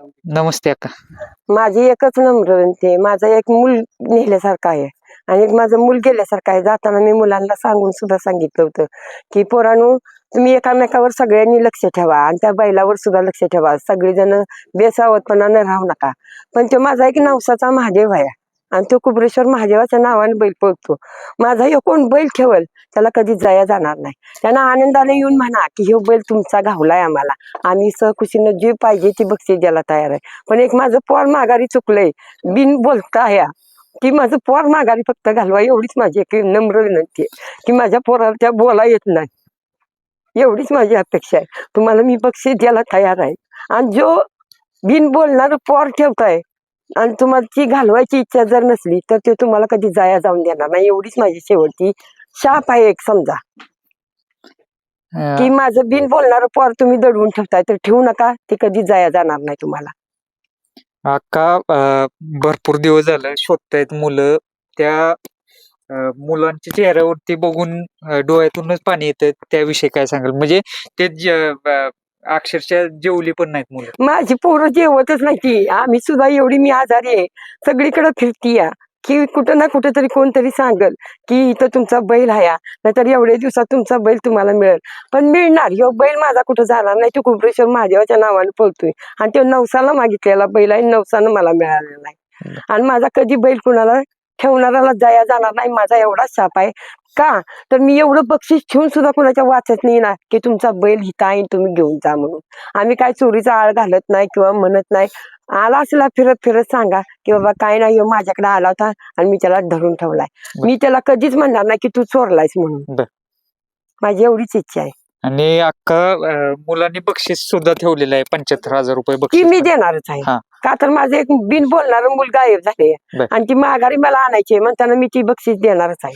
नमस्ते अक्का. माझी एकच नम्र विनंती आहे. एक मूल नेल्यासारखं आहे आणि एक माझं मूल गेल्यासारखं आहे. जाताना मी मुलांना सांगून सुद्धा सांगितलं होतं की पोरांनो तुम्ही एकामेकावर सगळ्यांनी लक्ष ठेवा आणि त्या बैलावर सुद्धा लक्ष ठेवा. सगळेजण बेसावतपणानं राहू नका. पण तो माझा एक नवसाचा महादेव आहे. आणि तो कुबरेश्वर महादेवाच्या नावाने बैल पळतो. माझा हे कोण? बैल ठेवल त्याला कधी जया जाणार नाही. त्यांना आनंदाने येऊन म्हणा की हे बैल तुमचा घावलाय आम्हाला. आम्ही सहकुशीनं जी पाहिजे ती बक्षीस द्यायला तयार आहे. पण एक माझं पोर माघारी चुकलंय. बिन बोलता ह्या की माझं पोर माघारी फक्त घालवा. एवढीच माझी एक नम्र विनंती आहे. की माझ्या पोराला त्या बोला येत नाही. एवढीच माझी अपेक्षा आहे. तुम्हाला मी बक्षीस द्यायला तयार आहे. आणि जो बिन बोलणार पोर ठेवताय आणि तुम्हाला ती घालवायची इच्छा जर नसली तर ते तुम्हाला कधी जाया जाऊन देणार नाही. एवढीच माझी शेवटची शाप आहे एक समजा. की माझं बिन बोलणार पोर तुम्ही दडवून ठेवताय तर ठेवू नका. ते कधी जाया जाणार नाही तुम्हाला. अक्का भरपूर दिवस झालं शोधतायत मुलं. त्या मुलांच्या चेहऱ्यावरती बघून डोळ्यातूनच पाणी येतं. त्याविषयी काय सांगाल? म्हणजे ते अक्षरशः जेवली पण नाहीत मुलं. माझी पोरं जेवतच नाही ती. आम्ही सुद्धा एवढी मी आजारी आहे. सगळीकडे फिरती या की कुठं ना कुठं तरी कोणतरी सांगल की इथं तुमचा बैल आहे नाहीतर एवढ्या दिवसात तुमचा बैल तुम्हाला मिळेल. पण मिळणार. ह्यो बैल माझा कुठं झाला नाही तो कुबरेश्वर महादेवाच्या नावाने पळतोय. आणि तो नवसाला मागितलेला बैल आहे. नवसानं मला मिळालेला नाही आणि माझा कधी बैल कुणाला ठेवणाऱ्याला जाया जाणार नाही माझा एवढा शाप आहे. का? तर मी एवढं बक्षीस ठेवून सुद्धा कुणाच्या वाचत नाही ना की तुमचा बैल हिता आहे तुम्ही घेऊन जा म्हणून. आम्ही काय चोरीचा आळ घालत नाही किंवा म्हणत नाही. आला असला फिरत फिरत सांगा की बाबा काय नाही ह्यो माझ्याकडे आला होता आणि मी त्याला धरून ठेवलाय. मी त्याला कधीच म्हणणार नाही की तू चोरलायस म्हणून. माझी एवढीच इच्छा आहे. आणि अक्का अं, मुलांनी बक्षीस सुद्धा ठेवलेलं आहे. पंच्याहत्तर हजार रुपये ती बक्षीस. मी. देणारच आहे. हा. का तर माझं एक बिन बोलणार मुलगा गायब झाले. बर. आणि ती माघारी मला आणायची आहे, म्हणताना मी ती बक्षीस देणारच आहे.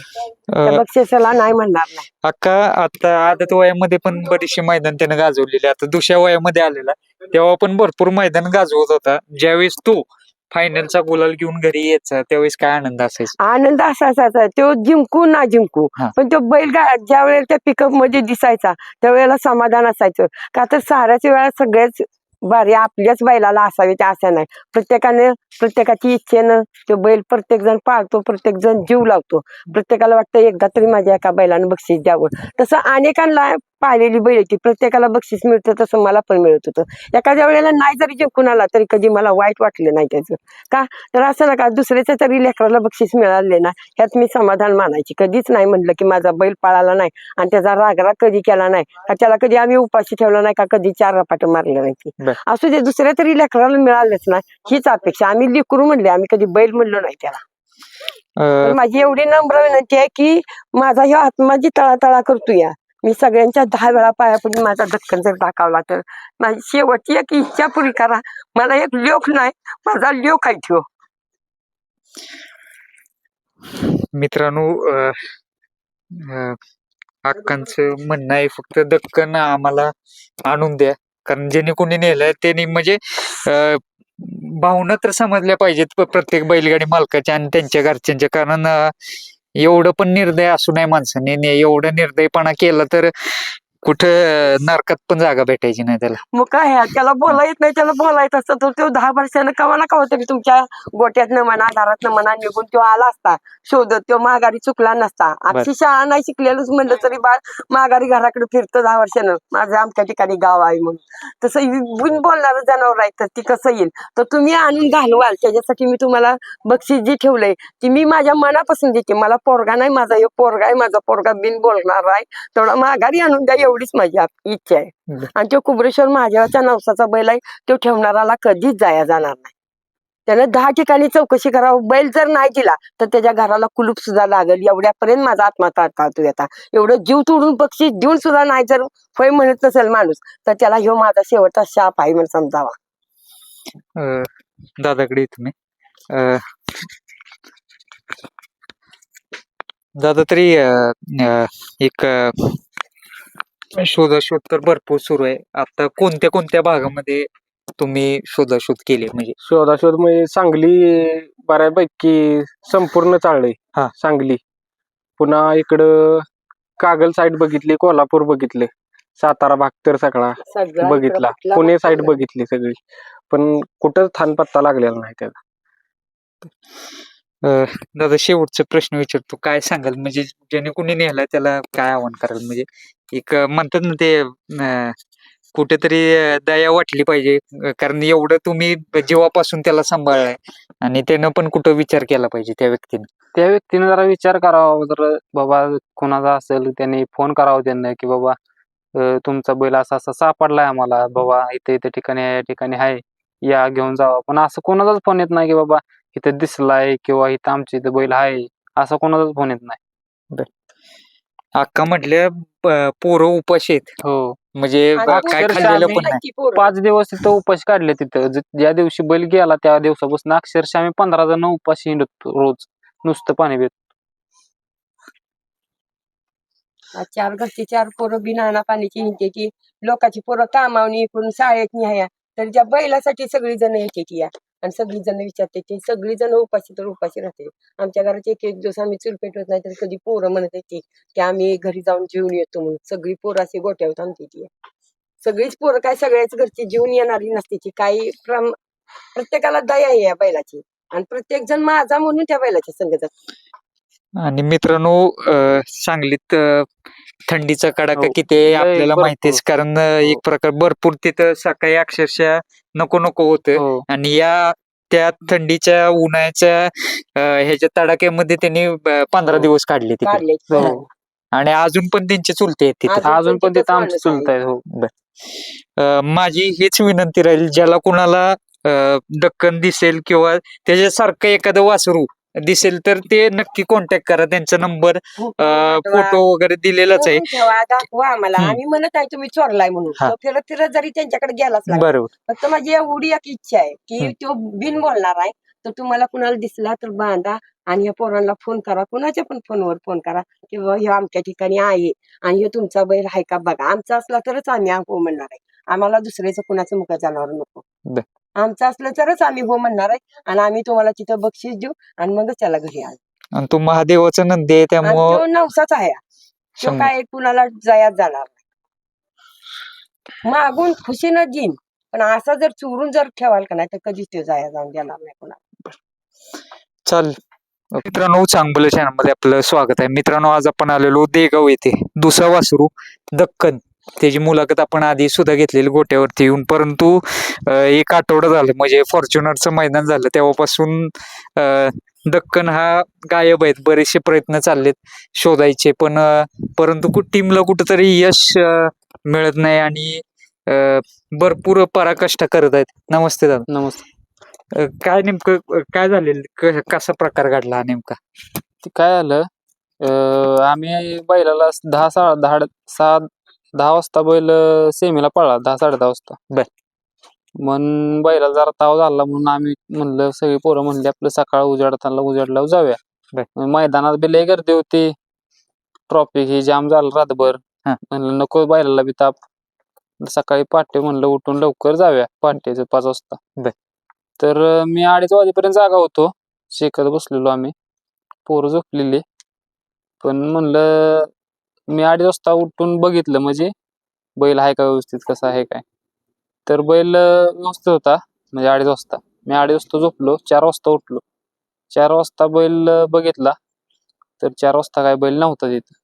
त्या अं, बक्षिसाला नाही म्हणणार नाही. अक्का आता आदत वयामध्ये पण बरीचशी मैदान त्यानं गाजवलेली आता दुसऱ्या वयामध्ये आलेला तेव्हा पण भरपूर मैदान गाजवत होता. ज्यावेळेस तो फायनलचा गुलाल घेऊन घरी यायचा त्यावेळेस काय आनंद असायचा? आनंद असा असायचा तो जिंकू ना जिंकू हा. पण तो बैलगा ज्या वेळेला त्या पिकअपमध्ये दिसायचा त्यावेळेला समाधान असायचं. का तर साऱ्याच वेळा सगळ्याच भारी आपल्याच बैलाला असावे ते असं नाही. प्रत्येकाने प्रत्येकाची इच्छेनं तो बैल प्रत्येक जण पाळतो प्रत्येक जण जीव लावतो. प्रत्येकाला वाटतं एकदा तरी माझ्या एका बैलानं बक्षीस द्यावं. तसं अनेकांना पाहिलेली बैल होती प्रत्येकाला बक्षीस मिळतं तसं मला पण मिळत होतं. एखाद्या वेळेला नाही जरी जिंकून आला तरी कधी मला वाईट वाटलं नाही त्याचं. का? तर असं नका दुसऱ्याच्या तरी लेकराला बक्षीस मिळाले ना ह्यात मी समाधान मानायची. कधीच नाही म्हणलं की माझा बैल पळाला नाही आणि त्याचा रागराग कधी केला नाही. का त्याला कधी आम्ही उपाशी ठेवला नाही का कधी चार रपाट मारले नाही. असू दे दुसऱ्या तरी लेकराला मिळालेच ना हीच अपेक्षा. आम्ही लिकरू म्हणले आम्ही कधी बैल म्हणलो नाही त्याला. माझी एवढी नम्र विनंती आहे की माझा ह्यो आत्मा जी तळातळा करतो या मी सगळ्यांच्या दहा वेळा पायापुढे माझा दक्कन जर दाखवला तर. माझी शेवटची एक इच्छा पुरी करा. मला एक लोक नाही माझा लोक आहे ठेव मित्रांनो अं, अक्कांचं म्हणणं आहे फक्त दक्कन आम्हाला आणून द्या. कारण ज्याने कोणी नेलंय त्यांनी म्हणजे अं, भावना तर समजल्या पाहिजेत प्रत्येक बैलगाडी मालकाच्या आणि त्यांच्या घरच्यांच्या. कारण एवढं पण निर्दय असू नये माणसाने. एवढं निर्दयपणा केला तर कुठं नरकात पण जागा भेटायची नाही त्याला. मग काय आहे, त्याला बोला येत नाही त्याला बोला येत असतं तर तो दहा वर्षानं कवा ना कवा तरी तुमच्या गोट्यातनं म्हणा दारातनं म्हणा निघून तो आला असता शोधत तो माघारी चुकला नसता. आपली शाळा नाही शिकलेलंच म्हणलं तरी बाळ माघारी घराकडे फिरतं दहा वर्षानं. माझं आमच्या ठिकाणी गाव आहे म्हणून. तसं बिन बोलणारं जनावर आहे तर ती कसं येईल? तर तुम्ही आणून घालवाल. त्याच्यासाठी मी तुम्हाला बक्षीस जी ठेवलंय ती मी माझ्या मनापासून देते. मला पोरगा नाही माझा एक पोरगा आहे माझा पोरगा बिन बोलणार आहे. तेवढा माघारी आणून द्या एवढीच माझी आप- इच्छा आहे. आणि तो कुबरेश्वर महादेवाच्या नवसाचा बैल आहे तो ठेवणाराला कधीच जाया जाणार नाही. त्यानं दहा ठिकाणी चौकशी करावं. बैल जर नाही दिला तर त्याच्या घराला कुलूप सुद्धा लागेल. एवढ्यापर्यंत माझा आत्मा ताळताळतो आता एवढं जीव तोडून बक्षीस देऊन सुद्धा नाही जर होय म्हणत नसेल माणूस तर त्याला ह्यो माझा शेवटचा शाप आहे म्हणून समजावा. दादाकडे अं, दादा तरी एक शोधाशोध तर भरपूर सुरू आहे. आता कोणत्या कोणत्या भागामध्ये तुम्ही शोधाशोध केली म्हणजे? शोधाशोध म्हणजे सांगली बऱ्यापैकी संपूर्ण चाललंय. हा. सांगली. पुन्हा इकडं कागल साईड बघितली कोल्हापूर बघितले. सातारा भाग तर सगळा सगळा बघितला. पुणे साईड बघितली सगळी. पण कुठं थान पत्ता लागलेला नाही त्याचा. दादा शेवटचा प्रश्न विचारतो. काय सांगाल? म्हणजे ज्याने कोणी नेलाय त्याला काय आव्हान कराल? म्हणजे एक म्हणतात ना ते अं, कुठेतरी अं, दया वाटली पाहिजे. कारण एवढं तुम्ही जीवापासून त्याला सांभाळलाय आणि त्यानं पण कुठं विचार केला पाहिजे त्या व्यक्तीने? त्या व्यक्तीने जरा विचार करावा. जर बाबा कोणाचा असेल त्यांनी फोन करावा त्यांना की बाबा अं, तुमचा बैल असा असा सापडलाय आम्हाला. बाबा इथे इथे ठिकाणी आहे, या ठिकाणी आहे. या घेऊन जावा. पण असं कोणाचाच फोन येत नाही की बाबा इथं दिसलाय किंवा इथं आमच्या इथं बैल आहे असं कोणाचाच फोन येत नाही. अक्का म्हटल्या प- पोरं उपाशी आहेत. हो. म्हणजे आणि काय अक्षरशः खाल्लेलं आम्ही- पण नाही ती पोरं. पाच दिवस तिथं उपाशी काढले तिथं. ज- ज्या दिवशी बैल गेला त्या दिवसापासून अक्षरशः आम्ही पंधरा जण उपाशी हिंडत रोज. नुसतं पाणी पित. आज चार घरची चार पोरं बिना पाण्याची हिंडते लोकांची पोरं कामावणी इकडून शाळेत न्याया तर त्या बैलासाठी सगळी जण येते या. आणि सगळी जण विचारते ती सगळी जण उपाशी तर उपाशी राहते. आमच्या घरात एक एक दिवस आम्ही चूल पेटवत नाही तर कधी पोरं म्हणत येते की आम्ही घरी जाऊन जेवून येतो म्हणून. सगळी पोरं अशी गोट्यावत आमची ती. सगळीच पोरं काय सगळ्याच घरची जेवून येणारी नसते ती. काही प्रम प्रत्येकाला दया आहे या बैलाची. आणि प्रत्येक जण माझा म्हणून त्या बैलाच्या संगतात जातो. आणि मित्रांनो सांगलीत थंडीचा कडाका हो. किती आहे लय आपल्याला भरपूर. माहितीच कारण अं, एक प्रकार भरपूर तिथं सकाळी अक्षरशः नको नको होतं हो आणि या त्या थंडीच्या उन्हाळ्याच्या अं, ह्याच्या तडाख्यामध्ये त्यांनी अं, पंधरा हो. दिवस काढले तिथे काढले हो. आणि अजून पण त्यांचे चुलते आहेत तिथे अजून पण तिथं आमचं. चुलत आहे हो अं, माझी हीच विनंती राहील ज्याला कुणाला अं, दक्कन दिसेल किंवा त्याच्यासारखं एखादं वासरू दिसेल तर ते नक्की कॉन्टॅक्ट करा. त्यांचा नंबर फोटो वगैरे दिलेलाच आहे. बघून ठेवा दाखवा आम्हाला. हम्म. आम्ही म्हणत आहे तुम्ही चोरलाय म्हणून. हा. तो फिरत फिरत जरी त्यांच्याकडे गेलाच लागला बरोबर. फक्त माझी एवढी एक इच्छा आहे की हम्म. तो बिन बोलणार आहे. तर तुम्हाला कुणाला दिसला तर बांधा आणि या पोरांना फोन करा. कुणाच्या पण फोनवर फोन करा की बाबा हे आमच्या ठिकाणी आहे आणि हे तुमचा बैल आहे का? बघा आमचा असला तरच आम्ही हो म्हणणार आहे. आम्हाला दुसऱ्याचं कुणाचं मुख जाणार नको. आमचं असलं तरच आम्ही हो म्हणणार आहे. आणि आम्ही तुम्हाला तिथं बक्षीस देऊ आणि मगच त्याला घरी आणू आणि तो महादेवाचा नंदी आहे आणि त्यामुळं तो नवसाच आहे. तो शंभर. काय कुणाला जयात जाणार नाही. मागून खुशीनं देईन पण असा जर चोरून जर ठेवाल का नाही तर कधीच तो जाया जाऊन देणार नाही कुणाला. चाल. मित्रांनो चांगलं चॅनलमध्ये आपलं स्वागत आहे. मित्रांनो आज आपण आलेलो देगाव येथे दुसरा वासरू दक्कन. त्याची मुलाखत आपण आधी सुद्धा घेतलेली गोट्यावरती येऊन. परंतु एक आठवडा झालं म्हणजे फॉर्च्युनरचं मैदान झालं तेव्हापासून दक्कन हा गायब आहेत बरेचसे प्रयत्न चाललेत शोधायचे. पण परंतु टीमला कुठंतरी यश मिळत नाही आणि भरपूर पराकष्ट करत आहेत. नमस्ते दादा. नमस्ते. काय नेमकं काय झालेलं कसा प्रकार घडला नेमका? काय झालं अं, आम्ही बैलाला दहा सा दहा सहा दहा वाजता बैल सेमीला पळला दहा साडे दहा वाजता. बर. मग बैलाला जरा ताव झाला म्हणून आम्ही म्हणलं सगळी पोरं म्हणली आपलं सकाळ उजाडताना उजाडल्यावर जाऊया. बर. मग मैदानात बी लय गर्दी होती. ट्रॉफिक ही जाम झालं रातभर. हा. म्हणलं नको बैलाला बी ताप. सकाळी पहाटे म्हणलं उठून लवकर जाऊया पहाटेचं पाच वाजता. बर. तर अं, मी अडीच वाजेपर्यंत जागा होतो. शेकत बसलेलो आम्ही. पोरं झोपलेली. पण म्हणलं मी अडीच वाजता उठून बघितलं म्हणजे बैल आहे का व्यवस्थित कसा आहे काय. तर बैल व्यवस्थित होता म्हणजे अडीच वाजता. मी अडीच वाजता झोपलो चार वाजता उठलो. चार वाजता बैल बघितला तर चार वाजता काय बैल नव्हता तिथं.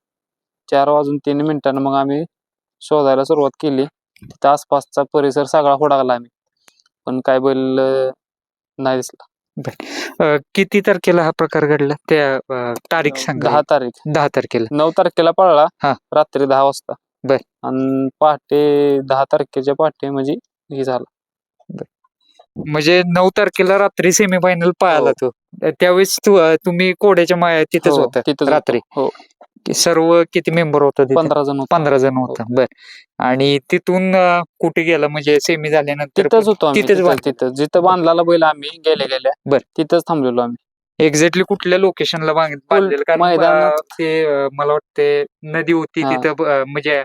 चार वाजून तीन मिनिटानं मग आम्ही शोधायला सुरुवात केली. तिथं आसपासचा परिसर सगळा हुडाकला आम्ही. पण काय बैल नाही दिसला. किती तारखेला हा प्रकार घडला? त्या अ, तारीख सांगा. दहा तारीख. दहा तारखेला. नऊ तारखेला पळला. हा. रात्री दहा वाजता. बर. आणि पहाटे दहा तारखेच्या पहाटे म्हणजे हे झालं. म्हणजे नऊ तारखेला रात्री सेमीफायनल पाहायला तो. अ, त्यावेळेस तू अ, तुम्ही कोड्याच्या माया तिथेच हो, होता तिथंच होतो. रात्री. हो. सर्व किती मेंबर होता? पंधरा जण होतो. पंधरा जण होता. बर. आणि तिथून कुठे गेला? म्हणजे सेमी झाल्यानंतर तिथंच होतो तिथेच तिथं जिथं बांधलेला बैल आम्ही गेल्या गेल्या बर. तिथंच थांबलेलो आम्ही. एक्झॅक्टली कुठल्या लोकेशनला. अ, ते मला वाटते नदी होती हा. तिथं म्हणजे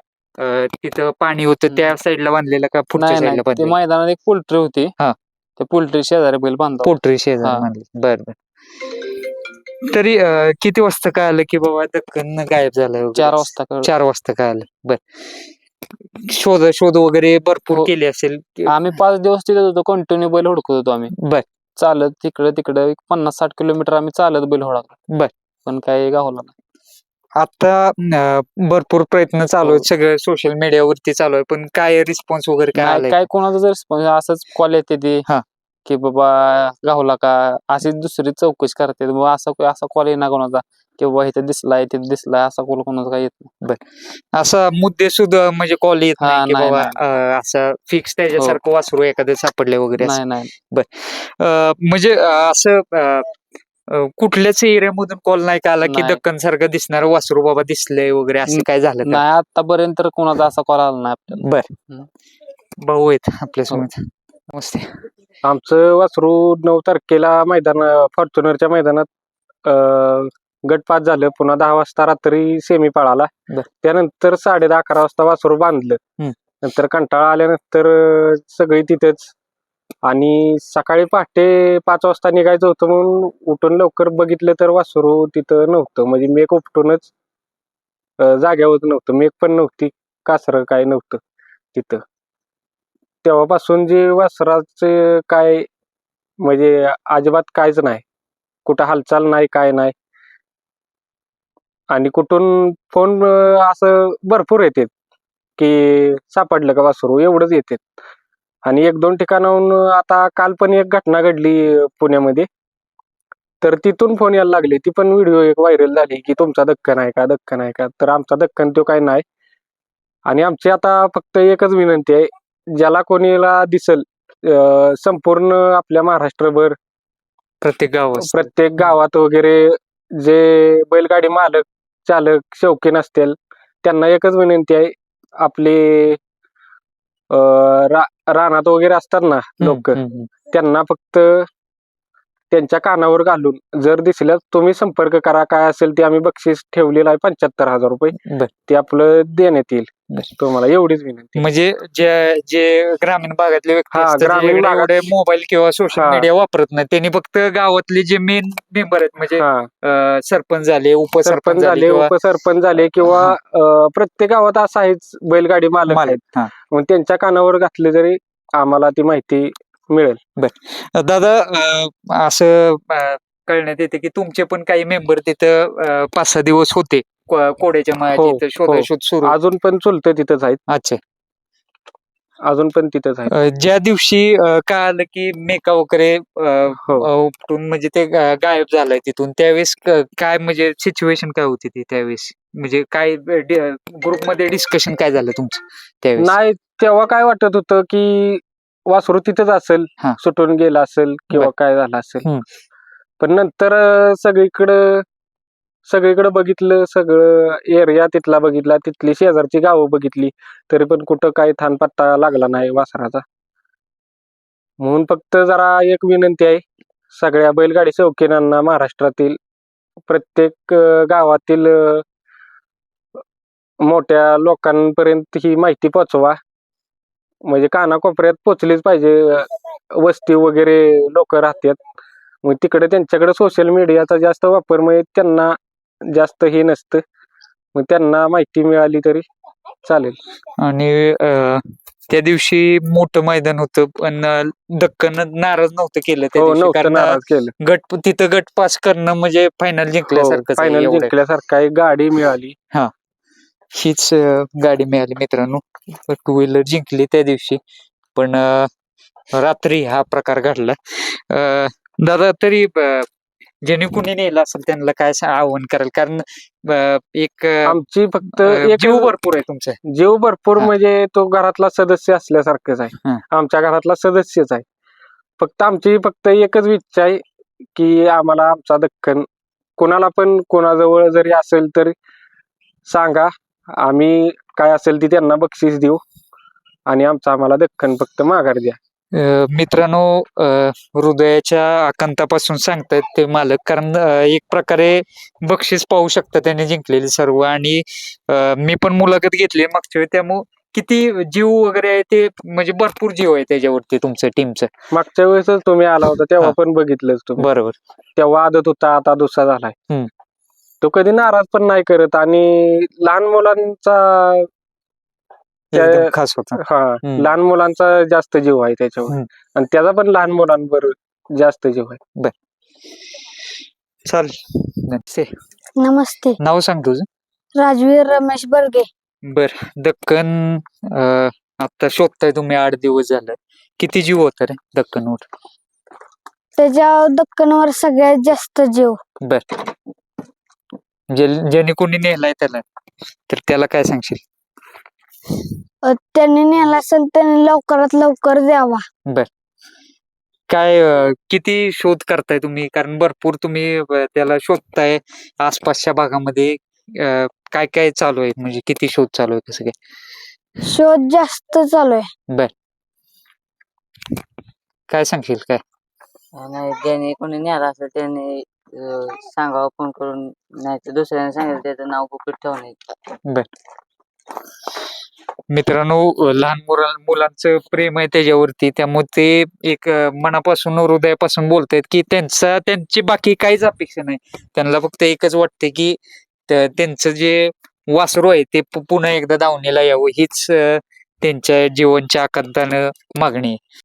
तिथं पाणी होतं. त्या साईडला बांधलेलं का पुढच्या नाही नाही. साईडला ते बांधलेलं? मैदानात एक पोल्ट्री होती. हा. त्या पोल्ट्री शेजारी बैल बांधला पोल्ट्री शेजार हा. बांधले. बर बर. तरी अ, किती वाजता कळालं की बाबा दक्कन गायब झालं वगैरे? चार वाजता कळलं. चार वाजता कळालं बर शोध शोध वगैरे भरपूर हो. केली असेल आम्ही पाच दिवस तिथे होतो कंटिन्यू बैल हुडकत होतो आम्ही बर. चालत तिकडे तिकडे एक पन्नास साठ किलोमीटर आम्ही चालत बैल हुडकला बर. पण काही गावला नाही आता अं, भरपूर प्रयत्न चालू आहेत सगळं सोशल मीडियावरती चालू आहे पण काय रिस्पॉन्स वगैरे काय नाही, आलाय काय कोणाचा रिस्पॉन्स असंच कॉल येते ते हा. की बाबा गावला का अशी दुसरी चौकशी करते. बाबा असा असा कॉल येणार कोणाचा? की बाबा इथे दिसलाय तिथे दिसलाय असा कॉल कोणाचा काय येत नाही. असा मुद्दे सुद्धा म्हणजे कॉल येत हा, नाही की नाही, बाबा अं, असं फिक्स त्याच्यासारखं वासरू एखादं सापडले वगैरे असं. नाही नाही. अं, म्हणजे अं, असं अं, अं, कुठल्याच एरियामधून कॉल नाही का आला की नाही. दक्कन सारखं दिसणार वासरू बाबा दिसलंय वगैरे असं काय झालं का? नाही आतापर्यंत तर कोणाचा असा कॉल आला नाही आपल्याला. बर. हम्म. भाऊ आहेत आपल्यासमोर नमस्ते. आमचं वासरू नऊ तारखेला मैदान फॉर्च्युनरच्या मैदानात गट पास झालं. पुन्हा दहा वाजता रात्री सेमी पळाला. त्यानंतर साडे दहा अकरा वाजता वासरू बांधलं. नंतर कंटाळा आल्यानंतर सगळी तिथेच. आणि सकाळी पहाटे पाच वाजता निघायचं होतं म्हणून उठून लवकर बघितलं तर वासरू तिथं नव्हतं. म्हणजे मेक उपटूनच जाग्यावर नव्हतं. मेक पण नव्हती. कासरं काय नव्हतं तिथं. तेव्हापासून जे वासराचे काय म्हणजे अजिबात काहीच नाही. कुठं हालचाल नाही काय नाही. आणि कुठून फोन असं भरपूर येतात की सापडलं का वासरू एवढंच येतात आणि एक दोन ठिकाणाहून आता काल पण एक घटना घडली पुण्यामध्ये. तर तिथून फोन यायला लागले. ती पण व्हिडिओ एक व्हायरल झाली की तुमचा दक्कन आहे का दक्कन आहे का? तर आमचा दक्कन तो काय नाही. आणि आमची आता फक्त एकच विनंती आहे ज्याला कोणीला दिसल अं, संपूर्ण आपल्या महाराष्ट्रभर प्रत्येक गावात प्रत्येक गावात वगैरे जे बैलगाडी मालक चालक शौकीन असतील त्यांना एकच विनंती आहे आपले अं, रा- रानात वगैरे असतात ना लोक त्यांना फक्त त्यांच्या कानावर घालून जर दिसल्यास तुम्ही संपर्क करा काय असेल ते आम्ही बक्षीस ठेवलेलं आहे पंच्याहत्तर हजार रुपये. ते आपलं देण्यात येईल. तुम्हाला एवढीच विनंती म्हणजे जे जे ग्रामीण भागातले व्यक्ती ग्रामीण भागात- मोबाईल किंवा सोशल. मीडिया वापरत नाही त्यांनी फक्त गावातले जे मेन मेंबर आहेत म्हणजे सरपंच झाले उपसरपंच सरपंच झाले उपसरपंच झाले किंवा प्रत्येक गावात असं आहेच बैलगाडी मालक आहेत. मग त्यांच्या कानावर घातले तरी आम्हाला ती माहिती मिळेल. दादा अं, असं अं, कळण्यात येते की तुमचे पण काही मेंबर तिथं अं, पाच सहा दिवस होते. को- कोड्याच्या मायाच्या हो, हो. शोधाशोध सुरू. अजून पण चुलते तिथंच आहेत. अच्छा. अजून पण तिथंच आहेत. अं, ज्या दिवशी अं, कळालं की मेका वगैरे अं, हो. अं, उपटून म्हणजे ते गा- गायब झालंय तिथून त्यावेळेस क- काय म्हणजे सिच्युएशन काय होती ती त्यावेळेस? म्हणजे काय ग्रुपमध्ये डिस्कशन काय झालं तुमचं त्यावेळेस? नाही तेव्हा काय वाटत होतं की वासरू तिथंच असेल हा. सुटून गेला असेल किंवा काय झालं असेल हम्म. पण नंतर अं, सगळीकडं सगळीकडे बघितलं सगळं एरिया तिथला बघितला तिथली शेजारची गावं बघितली तरी पण कुठं काही थानपत्ता लागला नाही वासराचा म्हणून फक्त जरा एक विनंती आहे सगळ्या बैलगाडी शौकीनांना महाराष्ट्रातील प्रत्येक अं, गावातील अं, मोठ्या लोकांपर्यंत ही माहिती पोचवा म्हणजे कानाकोपऱ्यात पोचलीच पाहिजे वस्ती वगैरे लोक राहतात. मग तिकडे त्यांच्याकडे सोशल मीडियाचा जास्त वापर म्हणजे त्यांना जास्त हे नसतं. मग त्यांना माहिती मिळाली तरी चालेल. आणि त्या दिवशी मोठं मैदान होतं पण दक्कन नाराज नव्हतं केलं त्या हो दिवशी नव्हतं कारण नाराज केलं. गट तिथं गट पास करणं म्हणजे फायनल जिंकल्यासारखं फायनल जिंकल्यासारखं आहे गाडी मिळाली. हीच गाडी मिळाली मित्रांनो. टू व्हीलर जिंकली त्या दिवशी. पण रात्री हा प्रकार घडला. दादा तरी ज्याने कुणी नेलं असेल त्यांना काय आव्हान कराल? कारण एक आमची फक्त जीव भरपूर आहे तुमचा. जीव भरपूर. म्हणजे तो घरातला सदस्य असल्यासारखंच आहे. आमच्या घरातला सदस्यच आहे. फक्त आमची फक्त एकच इच्छा आहे की आम्हाला आमचा दक्कन कोणाला पण कोणाजवळ जरी असेल तर सांगा. आम्ही काय असेल ती त्यांना बक्षीस देऊ. आणि आमचा आम्हाला दक्कन फक्त माघार द्या. अं, मित्रांनो अं, हृदयाच्या आकांतापासून सांगतायत ते मालक. कारण अं, एक प्रकारे बक्षीस पाहू शकता त्याने जिंकलेले सर्व. आणि अं, मी पण मुलाखत घेतली मागच्या वेळी. त्यामुळं किती जीव वगैरे आहे ते म्हणजे भरपूर जीव आहे त्याच्यावरती तुमचं टीमचं मागच्या वेळेसच तुम्ही आला होता तेव्हा हा. पण बघितलंच तुम्ही. बरोबर. तेव्हा आदत होता आता दुसरा झालाय. हम्म. तो कधी नाराज पण नाही करत आणि लहान मुलांचा त्या- एकदम खास होता. हा हम्म. लहान मुलांचा जास्त जीव आहे त्याच्यावर. हम्म. आणि त्याचा पण लहान मुलांवर जास्त जीव आहे. चाल ते नमस्ते. नाव सांग तुझं. राजवीर रमेश बर्गे. बर. दक्कन अं, आता शोधताय तुम्ही आठ दिवस झालं. किती जीव होता रे दक्कनवर? त्याच्या दक्कनवर सगळ्यात जास्त जीव. बर. जे ज्याने कोणी नेलाय त्याला तर त्याला काय सांगशील? अ, त्यांनी नेला असेल त्यांनी लवकरात लवकर द्यावा. काय अं, किती शोध करताय तुम्ही? कारण भरपूर तुम्ही अं, त्याला शोधताय आसपासच्या भागामध्ये. अं, काय काय चालू आहे? म्हणजे किती शोध चालू आहे कसं काय? शोध जास्त चालू आहे. काय सांगशील काय? नाही ज्याने कोणी न्याला असेल त्याने सांगावं फोन करून. नाही तर दुसऱ्याने सांगितलं त्याचं नाव गुपित ठेवणे मित्रांनो लहान मुला मुलांचं प्रेम आहे त्याच्यावरती. त्यामुळे ते एक मनापासून हृदयापासून बोलतायत की त्यांचा त्यांची बाकी काहीच अपेक्षा नाही. त्यांना फक्त एकच वाटते की त्यांचं जे वासरू आहे ते पुन्हा एकदा दावणीला यावं. हीच त्यांच्या जीवनच्या आकांतानं मागणी आहे.